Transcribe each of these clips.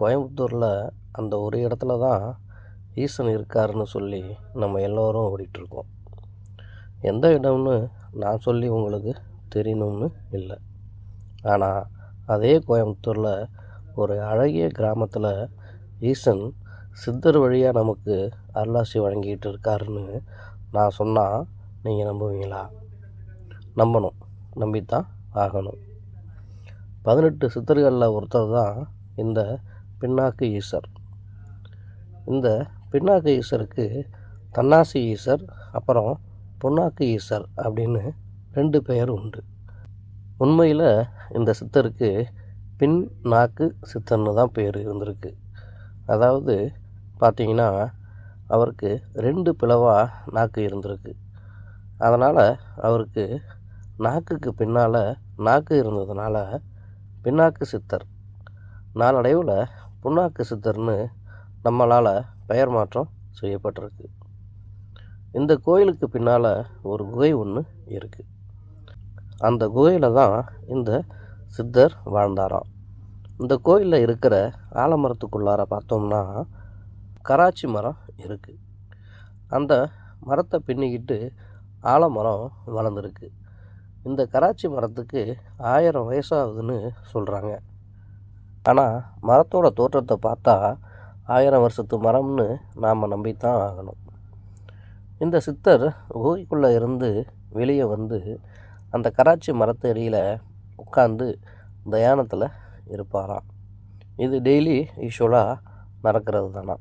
கோயம்புத்தூரில் அந்த ஒரு இடத்துல தான் ஈசன் இருக்காருன்னு சொல்லி நம்ம எல்லோரும் ஓடிட்டுருக்கோம். எந்த இடம்னு நான் சொல்லி உங்களுக்கு தெரியணும்னு இல்லை. ஆனால் அதே கோயம்புத்தூரில் ஒரு அழகிய கிராமத்தில் ஈசன் சித்தர் வழியாக நமக்கு அருளாசி வழங்கிட்டு இருக்காருன்னு நான் சொன்னால் நீங்கள் நம்புவீங்களா? நம்பணும். நம்பித்தான் ஆகணும். பதினெட்டு சித்தர்களில் ஒருத்தர் தான் இந்த பின்னாக்கு ஈசர். இந்த பின்னாக்கு ஈசருக்கு தன்னாசி ஈசர் அப்புறம் பொன்னாக்கு ஈசர் அப்படின்னு ரெண்டு பெயர் உண்டு. உண்மையில் இந்த சித்தருக்கு பின் நாக்கு சித்தர்னு தான் பேர் இருந்திருக்கு. அதாவது பார்த்தீங்கன்னா அவருக்கு ரெண்டு பிளவாக நாக்கு இருந்திருக்கு. அதனால் அவருக்கு நாக்குக்கு பின்னால் நாக்கு இருந்ததுனால பின்னாக்கு சித்தர். நாளடைவில் புண்ணாக்கு சித்தர்னு நம்மளால் பெயர் மாற்றம் செய்யப்பட்டிருக்கு. இந்த கோயிலுக்கு பின்னால் ஒரு குகை ஒன்று இருக்குது அந்த குகையில் தான் இந்த சித்தர் வாழ்ந்தாராம். இந்த கோயிலில் இருக்கிற ஆலமரத்துக்குள்ளார பார்த்தோம்னா கராச்சி மரம் இருக்குது அந்த மரத்தை பின்னிக்கிட்டு ஆலமரம் வளர்ந்துருக்கு. இந்த கராச்சி மரத்துக்கு ஆயிரம் வயசாகுதுன்னு சொல்கிறாங்க ஆனால் மரத்தோட தோற்றத்தை பார்த்தா ஆயிரம் வருஷத்து மரம்னு நாம் நம்பித்தான் ஆகணும். இந்த சித்தர் குகைக்குள்ளே இருந்து வெளியே வந்து அந்த கராச்சி மரத்து அடியில் உட்காந்து தயானத்தில் இருப்பாராம். இது டெய்லி யூஸ்வலாக நடக்கிறது தானா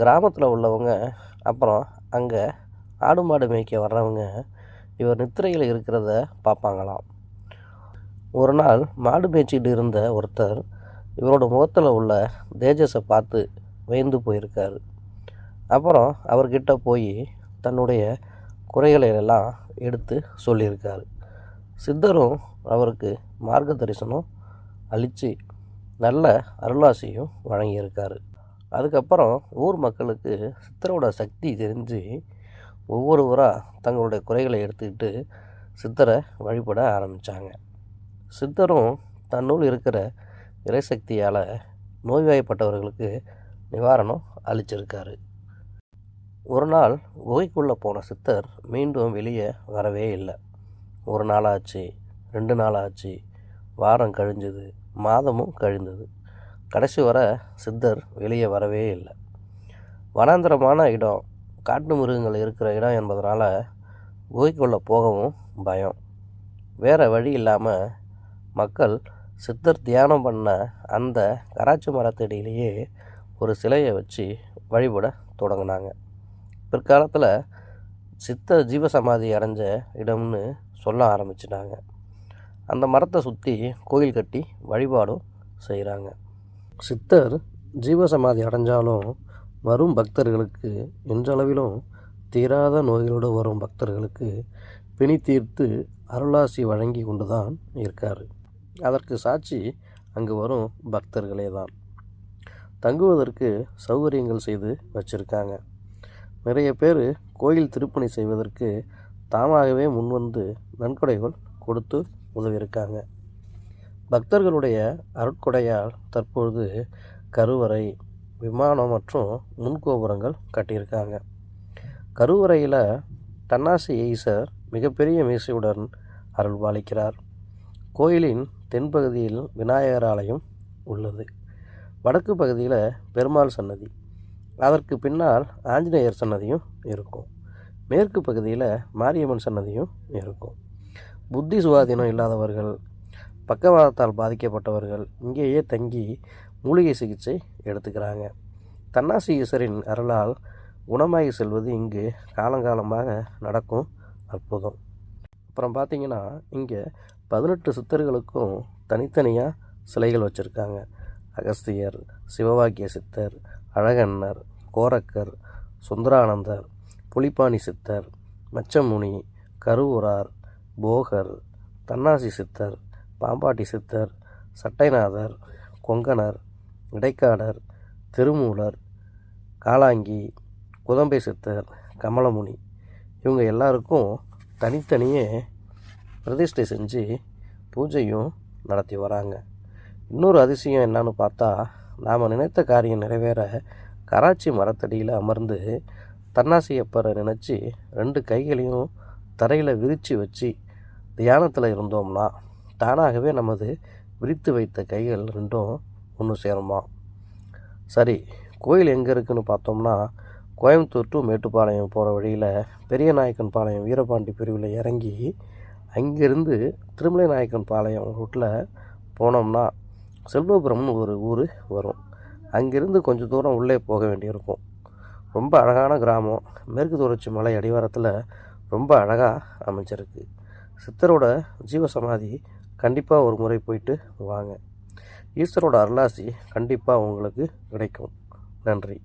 கிராமத்தில் உள்ளவங்க அப்புறம் அங்கே ஆடு மாடு மேய்க்க வர்றவங்க இவர் நித்திரையில் இருக்கிறத பார்ப்பாங்களாம். ஒரு நாள் மாடு மேய்ச்சிட்டு இருந்த ஒருத்தர் இவரோட முகத்தில் உள்ள தேஜஸை பார்த்து வயந்து போயிருக்காரு. அப்புறம் அவர்கிட்ட போய் தன்னுடைய குறைகளை எல்லாம் எடுத்து சொல்லியிருக்காரு. சித்தரும் அவருக்கு மார்க்க தரிசனம் அளித்து நல்ல அருளாசியும் வழங்கியிருக்காரு. அதுக்கப்புறம் ஊர் மக்களுக்கு சித்தரோட சக்தி தெரிஞ்சு ஒவ்வொருவராக தங்களுடைய குறைகளை எடுத்துக்கிட்டு சித்தரை வழிபட ஆரம்பித்தாங்க சித்தரும் தன்னுள் இருக்கிற இறைசக்தியால் நோய்வாய்ப்பட்டவர்களுக்கு நிவாரணம் அளிச்சிருக்காரு. ஒரு நாள் குகைக்குள்ளே போன சித்தர் மீண்டும் வெளியே வரவே இல்லை. ஒரு நாளாச்சு ரெண்டு நாளாச்சு வாரம் கழிஞ்சது மாதமும் கழிந்தது. கடைசி வர சித்தர் வெளியே வரவே இல்லை. வனாந்திரமான இடம் காட்டு மிருகங்கள் இருக்கிற இடம் என்பதனால் குகைக்குள்ளே போகவும் பயம். வேறு வழி இல்லாமல் மக்கள் சித்தர் தியானம் பண்ண அந்த கராச்சி மரத்தடியிலேயே ஒரு சிலையை வச்சு வழிபட தொடங்கினாங்க. பிற்காலத்தில் சித்தர் ஜீவசமாதி அடைஞ்ச இடம்னு சொல்ல ஆரம்பிச்சிட்டாங்க. அந்த மரத்தை சுற்றி கோயில் கட்டி வழிபாடும் செய்கிறாங்க சித்தர் ஜீவசமாதி அடைஞ்சாலும் வரும் பக்தர்களுக்கு என்றளவிலும் தீராத நோய்களோடு வரும் பக்தர்களுக்கு பிணி தீர்த்து அருளாசி வழங்கி கொண்டு தான் இருக்கார். அதற்கு சாட்சி அங்கு வரும் பக்தர்களே தான். தங்குவதற்கு சௌகரியங்கள் செய்து வச்சுருக்காங்க. நிறைய பேர் கோயில் திருப்பணி செய்வதற்கு தாமாகவே முன்வந்து நன்கொடைகள் கொடுத்து உதவியிருக்காங்க. பக்தர்களுடைய அருட்கொடையால் தற்பொழுது கருவறை விமானம் மற்றும் முன்கோபுரங்கள் கட்டியிருக்காங்க. கருவறையில் தன்னாசி ஈசர் மிகப்பெரிய மீசையுடன் அருள்பாலிக்கிறார். கோயிலின் தென்பகுதியில் விநாயகர் ஆலயம் உள்ளது. வடக்கு பகுதியில் பெருமாள் சன்னதி. அதற்கு பின்னால் ஆஞ்சநேயர் சன்னதியும் இருக்கும். மேற்கு பகுதியில் மாரியம்மன் சன்னதியும் இருக்கும். புத்தி சுவாதீனம் இல்லாதவர்கள் பக்கவாதத்தால் பாதிக்கப்பட்டவர்கள் இங்கேயே தங்கி மூலிகை சிகிச்சை எடுத்துக்கிறாங்க. தன்னாசி ஈஸ்வரின் அருளால் குணமாகி செல்வது இங்கு காலங்காலமாக நடக்கும் அற்புதம். அப்புறம் பார்த்தீங்கன்னா இங்கே பதினெட்டு சித்தர்களுக்கும் தனித்தனியாக சிலைகள் வச்சுருக்காங்க. அகஸ்தியர் சிவவாக்கிய சித்தர் அழகண்ணர் கோரக்கர் சுந்தரானந்தர் புலிப்பாணி சித்தர் மச்சமுனி கருவூரார் போகர் தன்னாசி சித்தர் பாம்பாட்டி சித்தர் சட்டைநாதர் கொங்கணர் இடைக்காடர் திருமூலர் காலாங்கி குதம்பை சித்தர் கமலமுனி. இவங்க எல்லாருக்கும் தனித்தனியே பிரதிஷ்டை செஞ்சு பூஜையும் நடத்தி வராங்க. இன்னொரு அதிசயம் என்னன்னு பார்த்தா நாம் நினைத்த காரியம் நிறைவேற கராச்சி மரத்தடியில் அமர்ந்து தன்னாசியப்பரை நினச்சி ரெண்டு கைகளையும் தரையில் விரித்து வச்சு தியானத்தில் இருந்தோம்னா தானாகவே நமது விரித்து வைத்த கைகள் ரெண்டும் ஒன்று சேருமா? சரி கோயில் எங்கே இருக்குன்னு பார்த்தோம்னா கோயம்புத்தூர் டு மேட்டுப்பாளையம் போகிற வழியில் பெரிய நாயக்கன் பாளையம் வீரபாண்டி பிரிவில் இறங்கி அங்கேருந்து திருமலை நாயக்கன் பாளையம் ரூட்டில் போனோம்னா செல்வபுரம்னு ஒரு ஊர் வரும். அங்கேருந்து கொஞ்சம் தூரம் உள்ளே போக வேண்டியிருக்கும். ரொம்ப அழகான கிராமம். மேற்கு தொடர்ச்சி மலை அடிவாரத்தில் ரொம்ப அழகாக அமைஞ்சிருக்கு. சித்தரோட ஜீவசமாதி கண்டிப்பாக ஒரு முறை போயிட்டு வாங்க. ஈஸ்வரோட அருளாசி கண்டிப்பாக உங்களுக்கு கிடைக்கும். நன்றி.